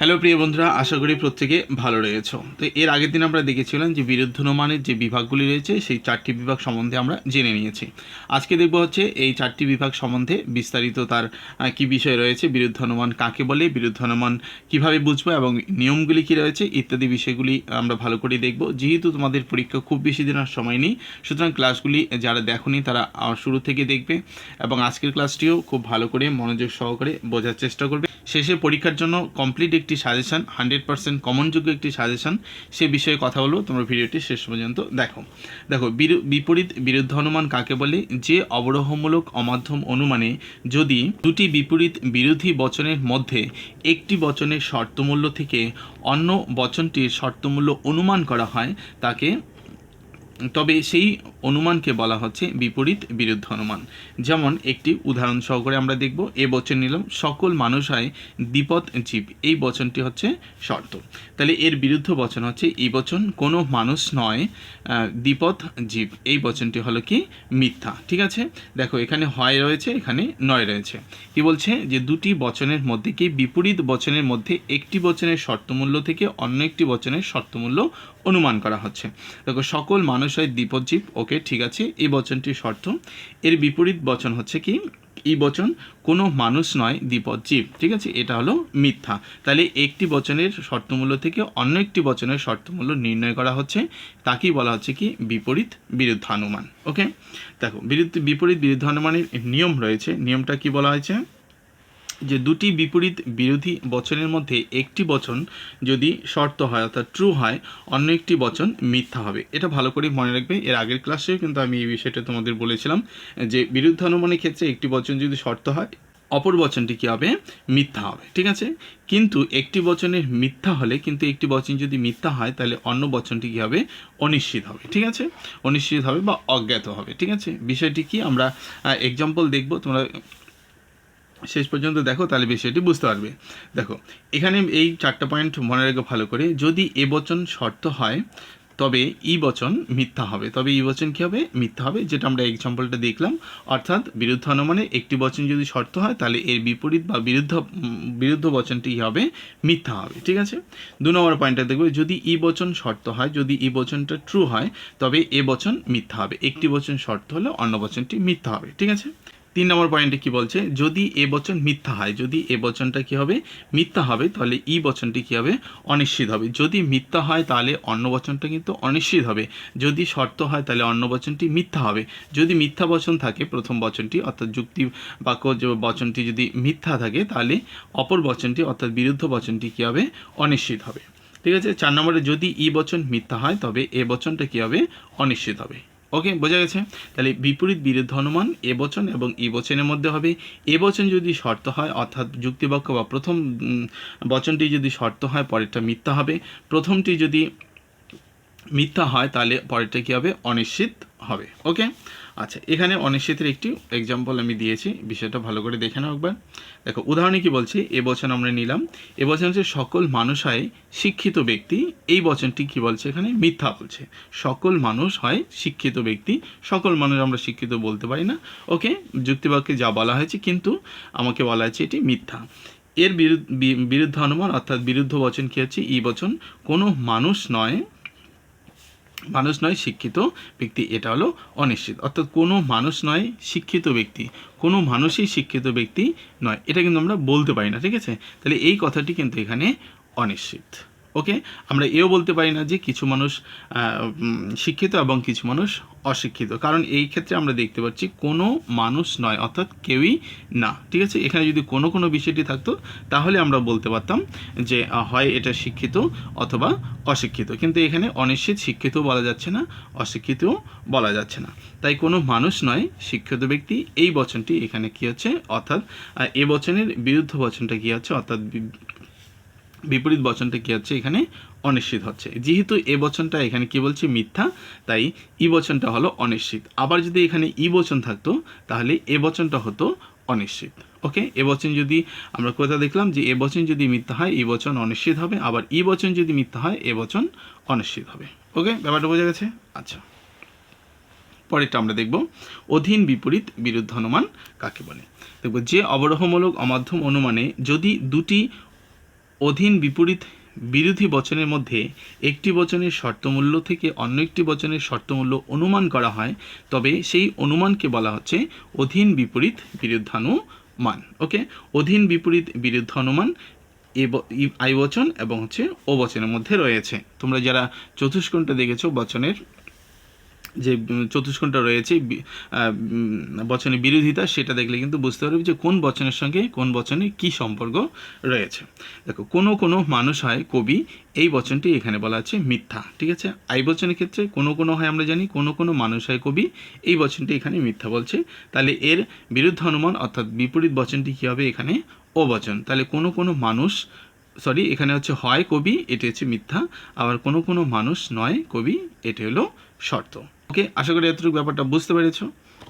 Hello প্রিয় বন্ধুরা, আশা করি প্রত্যেকে ভালো রয়েছ। তো এর আগের দিন আমরা দেখেছিলাম যে বিরুদ্ধনমানের যে বিভাগগুলি রয়েছে, সেই চারটি বিভাগ সম্বন্ধে আমরা জেনে নিয়েছি। আজকে দেখব হচ্ছে এই চারটি বিভাগ সম্বন্ধে বিস্তারিত তার কি বিষয় রয়েছে বিরুদ্ধনুমান কাকে বলে বিরুদ্ধনুমান কীভাবে বুঝব এবং নিয়মগুলি কি রয়েছে, ইত্যাদি বিষয়গুলি আমরা ভালো করে দেখব। যেহেতু তোমাদের পরীক্ষা খুব বেশি দিন আর সময় নেই, সুতরাং ক্লাসগুলি যারা দেখোনি তারা শুরু থেকে দেখবে এবং আজকের ক্লাসটিও খুব ভালো করে মনোযোগ সহকারে বোঝার চেষ্টা করবে। শেষে পরীক্ষার জন্য কমপ্লিট একটি সাজেশন হান্ড্রেড পার্সেন্ট কমনযোগ্য একটি সাজেশন সে বিষয়ে কথা বলব, তোমরা ভিডিওটি শেষ পর্যন্ত দেখো। দেখো বিপরীত বিরুদ্ধ অনুমান কাকে বলে? যে অবরোহমূলক অমাধ্যম অনুমানে যদি দুটি বিপরীত বিরোধী বচনের মধ্যে একটি বচনের শর্তমূল্য থেকে অন্য বচনটির শর্তমূল্য অনুমান করা হয়, তাকে তবে সেই অনুমানকে বলা হচ্ছে বিপরীত বিরুদ্ধ অনুমান। যেমন একটি উদাহরণ সহকারে আমরা দেখব, এ বচন নিলাম, সকল মানুষ হয় দ্বিপদ জীব। এই বচনটি হচ্ছে শর্ত। তাহলে এর বিরুদ্ধ বচন হচ্ছে এই বচন কোনো মানুষ নয় দ্বিপদ জীব। এই বচনটি হলো কি? মিথ্যা। ঠিক আছে? দেখো, এখানে হয় রয়েছে, এখানে নয় রয়েছে। কি বলছে? যে দুটি বচনের মধ্যে কি বিপরীত বচনের মধ্যে একটি বচনের শর্তমূল্য থেকে অন্য একটি বচনের শর্তমূল্য অনুমান করা হচ্ছে। দেখো, সকল মানুষ হয় দ্বিপদজীব ওকে, ঠিক আছে, এই বচনটি শর্ত। এর বিপরীত বচন হচ্ছে কি? এই বচন কোনো মানুষ নয়, দ্বিপদ ঠিক আছে? এটা হলো মিথ্যা। তাহলে একটি বচনের শর্তমূল্য থেকে অন্য একটি বচনের শর্তমূল্য নির্ণয় করা হচ্ছে। তাকেই বলা হচ্ছে কি? বিপরীত বিরুদ্ধানুমান, ওকে? দেখো, বিরুদ্ধ বিপরীত বিরুদ্ধানুমানের নিয়ম রয়েছে। নিয়মটা কি বলা হয়েছে? যে দুটি বিপরীত বিরোধী বচনের মধ্যে একটি বচন যদি শর্ত হয়, অর্থাৎ ট্রু হয়, অন্য একটি বচন মিথ্যা হবে। এটা ভালো করে মনে রাখবে। এর আগের ক্লাসেও কিন্তু আমি এই বিষয়টা তোমাদের বলেছিলাম যে বিরুদ্ধ অনুমানের ক্ষেত্রে একটি বচন যদি শর্ত হয়, অপর বচনটি কী হবে? মিথ্যা হবে। ঠিক আছে? কিন্তু একটি বচনের মিথ্যা হলে কিন্তু একটি বচন যদি মিথ্যা হয়, তাহলে অন্য বচনটি কী হবে? অনিশ্চিত হবে। ঠিক আছে? অনিশ্চিত হবে বা অজ্ঞাত হবে। ঠিক আছে? বিষয়টি কি? আমরা এক্সাম্পল দেখব। তোমরা শেষ পর্যন্ত দেখো, তাহলে বিষয়টি বুঝতে পারবে। দেখো, এখানে এই চারটা পয়েন্ট মনে রেখে ভালো করে। যদি এ বচন শর্ত হয়, তবে ই বচন মিথ্যা হবে। তবে ই বচন কী হবে? মিথ্যা হবে, যেটা আমরা এক্সাম্পলটা দেখলাম। অর্থাৎ বিরুদ্ধ অনুমানে একটি বচন যদি শর্ত হয়, তাহলে এর বিপরীত বা বিরুদ্ধ বিরুদ্ধ বচনটি হবে মিথ্যা হবে, ঠিক আছে? দু নম্বর পয়েন্টটা দেখবে যদি ই বচন শর্ত হয়, যদি ই বচনটা ট্রু হয়, তবে এ বচন মিথ্যা হবে। একটি বচন শর্ত হলে অন্য বচনটি মিথ্যা হবে, ঠিক আছে? তিন নম্বর পয়েন্টে কি বলছে? যদি এ বচন মিথ্যা হয়, যদি এ বচনটা কি হবে? মিথ্যা হবে, তাহলে ই বচনটি কি হবে? অনিশ্চিত হবে। যদি মিথ্যা হয়, তাহলে অন্য বচনটা কিন্তু অনিশ্চিত হবে। যদি শর্ত হয়, তাহলে অন্য বচনটি মিথ্যা হবে। যদি মিথ্যা বচন থাকে, প্রথম বচনটি, অর্থাৎ যুক্তি বাক্য বচনটি যদি মিথ্যা থাকে, তাহলে অপর বচনটি, অর্থাৎ বিরুদ্ধ বচনটি কি হবে? অনিশ্চিত হবে। ঠিক আছে? চার নম্বরে যদি ই বচন মিথ্যা হয়, তবে এ বচনটা কি হবে? অনিশ্চিত হবে। ওকে বোঝা গেছে? তাহলে বিপরীত বিরুদ্ধ অনুমান বচন এবং ই বচনের মধ্যে হবে। এ বচন যদি শর্ত হয়, অর্থাৎ যুক্তিবাক্য বা প্রথম বচনটি যদি শর্ত হয়, পরেরটা মিথ্যা হবে। প্রথমটি যদি মিথ্যা হয়, তাহলে পরেরটা কী হবে? অনিশ্চিত হবে। ওকে আচ্ছা এখানে অনিশ্চিতের একটি এক্সাম্পল আমি দিয়েছি, বিষয়টা ভালো করে দেখে নাও একবার। দেখো, উদাহরণে কি বলছি? এ বচন আমরা নিলাম। এ বচন হচ্ছে সকল মানুষ হয় শিক্ষিত ব্যক্তি। এই বচনটি কি বলছে এখানে? মিথ্যা বলছে। সকল মানুষ হয় শিক্ষিত ব্যক্তি। সকল মানুষ আমরা শিক্ষিত বলতে পারি না। ওকে যুক্তিবাক্যে যা বলা হয়েছে, কিন্তু আমাকে বলা হয়েছে এটি মিথ্যা। এর বিরুদ্ধ বিরুদ্ধ অনুমান অর্থাৎ বিরুদ্ধ বচন কী হচ্ছে? ই বচন কোনো মানুষ নয় মানুষ নয়, শিক্ষিত ব্যক্তি, এটা হলো অনিশ্চিত। অর্থাৎ কোনো মানুষ নয়, শিক্ষিত ব্যক্তি। কোনো মানুষই শিক্ষিত ব্যক্তি নয়, এটা কিন্তু আমরা বলতে পারি না, ঠিক আছে? তাহলে এই কথাটি কিন্তু এখানে অনিশ্চিত। ওকে? আমরা এও বলতে পারি না যে কিছু মানুষ শিক্ষিত এবং কিছু মানুষ অশিক্ষিত। কারণ এই ক্ষেত্রে আমরা দেখতে পাচ্ছি কোনো মানুষ নয়, অর্থাৎ কেউই না। ঠিক আছে? এখানে যদি কোনো কোনো বিষয়টি থাকতো, তাহলে আমরা বলতে পারতাম যে হয় এটা শিক্ষিত অথবা অশিক্ষিত। কিন্তু এখানে অনিশ্চিত শিক্ষিত বলা যাচ্ছে না, অশিক্ষিতও বলা যাচ্ছে না। তাই কোনো মানুষ নয়, শিক্ষিত ব্যক্তি। এই বচনটি এখানে কি হচ্ছে? অর্থাৎ এ বচনের বিরুদ্ধ বচনটা কি হচ্ছে? অর্থাৎ বিপরীত বচনটা কি হচ্ছে? এখানে অনিশ্চিত হচ্ছে। যেহেতু এ বচনটা এখানে কি বলছে? মিথ্যা। তাই ই বচনটা হলো অনিশ্চিত। আবার যদি এখানে ই বচন থাকতো, তাহলে এ বচনটা হতো অনিশ্চিত। ওকে? এ বচন যদি আমরা কোথায় দেখলাম যে এ বচন যদি মিথ্যা হয়, ই বচন অনিশ্চিত হবে। আবার ই বচন যদি মিথ্যা হয়, এ বচন অনিশ্চিত হবে। ওকে? ব্যাপারটা বোঝা গেছে? আচ্ছা। পরেরটা আমরা দেখব। অধীন বিপরীত বিরুদ্ধ অনুমান কাকে বলে? দেখব, যে অবরোহমূলক অমাধ্যম অনুমানে যদি দুটি অধীন বিপরীত বিরোধী বচনের মধ্যে একটি বচনের শর্তমূল্য থেকে অন্য একটি বচনের শর্তমূল্য অনুমান করা হয়, তবে সেই অনুমানকে বলা হচ্ছে অধীন বিপরীত বিরুদ্ধানুমান। ওকে অধীন বিপরীত বিরুদ্ধানুমান আই বচন এবং হচ্ছে ও বচনের মধ্যে রয়েছে। তোমরা যারা চতুষ্কোণটা দেখেছ বচনের যে চতুষ্কোণটা রয়েছে বচনের বিরোধিতা, সেটা দেখলে কিন্তু বুঝতে পারবে যে কোন বচনের সঙ্গে কোন বচনে কি সম্পর্ক রয়েছে। দেখো, কোনো কোনো মানুষ হয় কবি, এই বচনটি এখানে বলা আছে মিথ্যা, ঠিক আছে? আই বচনের ক্ষেত্রে কোনো কোনো হয় আমরা জানি, কোনো কোনো মানুষ হয় কবি, এই বচনটি এখানে মিথ্যা বলছে। তাহলে এর বিরুদ্ধ অনুমান অর্থাৎ বিপরীত বচনটি কী হবে এখানে? ও বচন। তাহলে কোনো কোনো মানুষ, সরি, এখানে হচ্ছে হয় কবি, এটি হচ্ছে মিথ্যা, আবার কোনো কোনো মানুষ নয় কবি, এটি হলো শর্ত। ওকে, আশা করি এতটুকু ব্যাপারটা বুঝতে পেরেছ।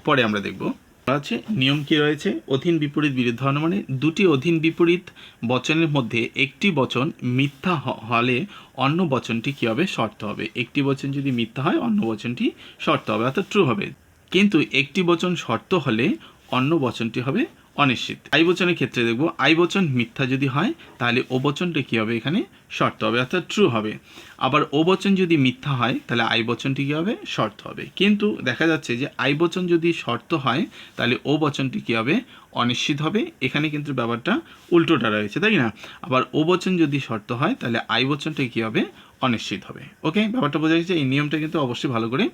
পরে আমরা দেখব। আছে, নিয়ম কি রয়েছে? অধীন বিপরীত বিরুদ্ধ মানে দুটি অধীন বিপরীত বচনের মধ্যে একটি বচন মিথ্যা হলে অন্য বচনটি কী হবে শর্ত হবে? একটি বচন যদি মিথ্যা হয়, অন্য বচনটি শর্ত হবে। অর্থাৎ ট্রু হবে। কিন্তু একটি বচন শর্ত হলে অন্য বচনটি হবে অনিশ্চিত। আই বচনের ক্ষেত্রে দেখব, আই বচন মিথ্যা যদি হয়, তাহলে ও বচনটা কী হবে এখানে? শর্ত হবে, অর্থাৎ ট্রু হবে। আবার ও বচন যদি মিথ্যা হয়, তাহলে আই বচনটি কী হবে? শর্ত হবে। কিন্তু দেখা যাচ্ছে যে আই বচন যদি শর্ত হয়, তাহলে ও বচনটি কী হবে? অনিশ্চিত হবে। এখানে কিন্তু ব্যাপারটা উল্টোটা রয়েছে, তাই না? আবার ও বচন যদি শর্ত হয়, তাহলে আই বচনটা কী হবে? অনিশ্চিত হবে। ওকে ব্যাপারটা বোঝা গেছে, এই নিয়মটা কিন্তু অবশ্যই ভালো করে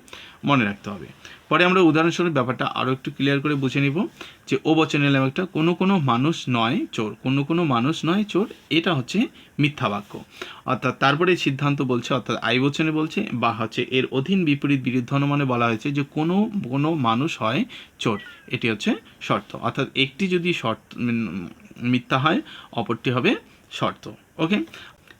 মনে রাখতে হবে। পরে আমরা উদাহরণস্বরূপ ব্যাপারটা আরও একটু ক্লিয়ার করে বুঝে নিব যে, ও বচন এলাম একটা কোনো কোনো মানুষ নয় চোর। কোনো কোনো মানুষ নয় চোর, এটা হচ্ছে মিথ্যা বাক্য। অর্থাৎ তারপরে সিদ্ধান্ত বলছে, অর্থাৎ আই বচনে বলছে, বা হচ্ছে এর অধীন বিপরীত বিরুদ্ধ অনুমানে বলা হয়েছে যে, কোনো কোনো মানুষ হয় চোর। এটি হচ্ছে শর্ত। অর্থাৎ একটি যদি শর্ত মিথ্যা হয়, অপরটি হবে শর্ত। ওকে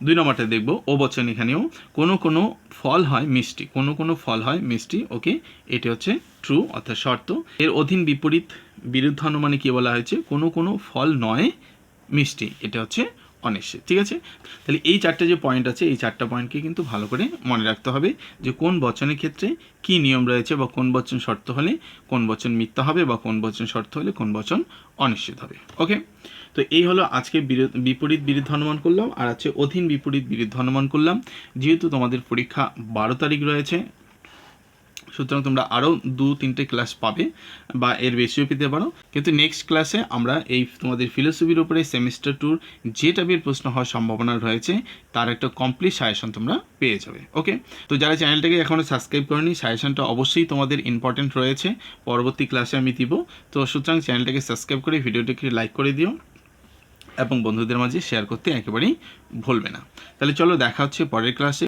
দুই নম্বরটা দেখব। ও বচন এখানেও, কোনো কোনো ফল হয় মিষ্টি, কোনো কোনো ফল হয় মিষ্টি, ওকে, এটি হচ্ছে ট্রু অর্থাৎ শর্ত। এর অধীন বিপরীত বিরুদ্ধ অনুমানে কী বলা হয়েছে? কোনো কোনো ফল নয় মিষ্টি, এটা হচ্ছে অনিশ্চিত, ঠিক আছে? তাহলে এই চারটে যে পয়েন্ট আছে, এই চারটা পয়েন্টকে কিন্তু ভালো করে মনে রাখতে হবে যে কোন বচনের ক্ষেত্রে কি নিয়ম রয়েছে বা কোন বচন শর্ত হলে কোন বচন মিথ্যা হবে বা কোন বচন শর্ত হলে কোন বচন অনিশ্চিত হবে ওকে তো এই হলো আজকে বিপরীত বিরুদ্ধ অনুমান করলাম, আর আছে অধীন বিপরীত বিরুদ্ধ অনুমান করলাম। যেহেতু তোমাদের পরীক্ষা বারো তারিখ রয়েছে সুতরাং তোমরা আরও দু, তিনটে ক্লাস পাবে বা এর বেশিও পেতে পারো। কিন্তু নেক্সট ক্লাসে আমরা এই তোমাদের ফিলোসফির উপরে সেমিস্টার টুর যে টাইপের প্রশ্ন হওয়ার সম্ভাবনা রয়েছে, তার একটা কমপ্লিট সাজেশন তোমরা পেয়ে যাবে ওকে তো যারা চ্যানেলটাকে এখনও সাবস্ক্রাইব করেনি সাজেশনটা অবশ্যই তোমাদের ইম্পর্টেন্ট রয়েছে। পরবর্তী ক্লাসে আমি দিব। তো সুতরাং চ্যানেলটাকে সাবস্ক্রাইব করে ভিডিওটাকে লাইক করে দিও এবং বন্ধুদের মাঝে শেয়ার করতে একেবারেই ভুলবে না। তাহলে চলো দেখা হচ্ছে পরের ক্লাসে